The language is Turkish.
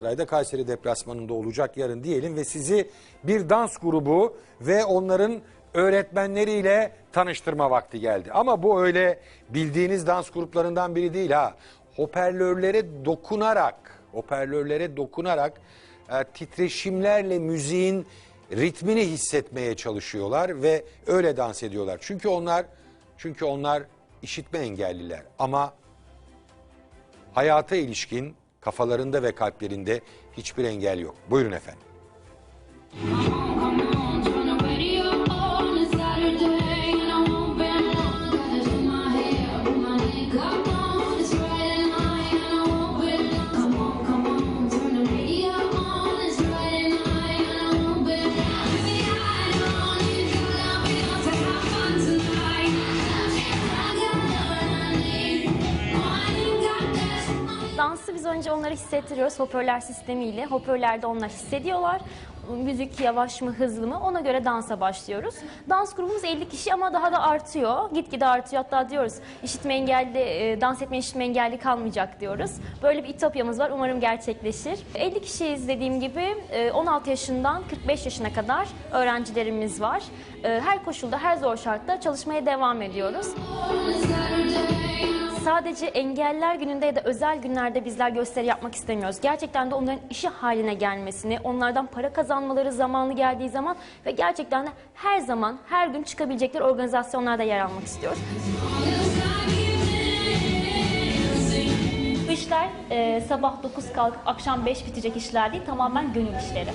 Galatasaray'da Kayseri deplasmanında olacak yarın diyelim ve sizi bir dans grubu ve onların öğretmenleriyle tanıştırma vakti geldi. Ama bu öyle bildiğiniz dans gruplarından biri değil ha. Hoparlörlere dokunarak, hoparlörlere dokunarak e, titreşimlerle müziğin ritmini hissetmeye çalışıyorlar ve öyle dans ediyorlar. Çünkü onlar çünkü onlar işitme engelliler ama hayata ilişkin kafalarında ve kalplerinde hiçbir engel yok. Buyurun efendim. Biz önce onlara hissettiriyoruz hoparlör sistemiyle. Hoparlörlerde onlar hissediyorlar. Müzik yavaş mı hızlı mı ona göre dansa başlıyoruz. Dans grubumuz 50 kişi ama daha da artıyor. Gitgide artıyor hatta diyoruz işitme engelli, e, dans etme işitme engelli kalmayacak diyoruz. Böyle bir ütopyamız var umarım gerçekleşir. 50 kişiyiz dediğim gibi e, 16 yaşından 45 yaşına kadar öğrencilerimiz var. E, Her koşulda her zor şartta çalışmaya devam ediyoruz. Sadece engeller gününde ya da özel günlerde bizler gösteri yapmak istemiyoruz. Gerçekten de onların işi haline gelmesini, onlardan para kazanmaları zamanı geldiği zaman ve gerçekten de her zaman, her gün çıkabilecekleri organizasyonlarda yer almak istiyoruz. Bu işler e, sabah 9 kalkıp akşam 5 bitecek işler değil, tamamen gönül işleri.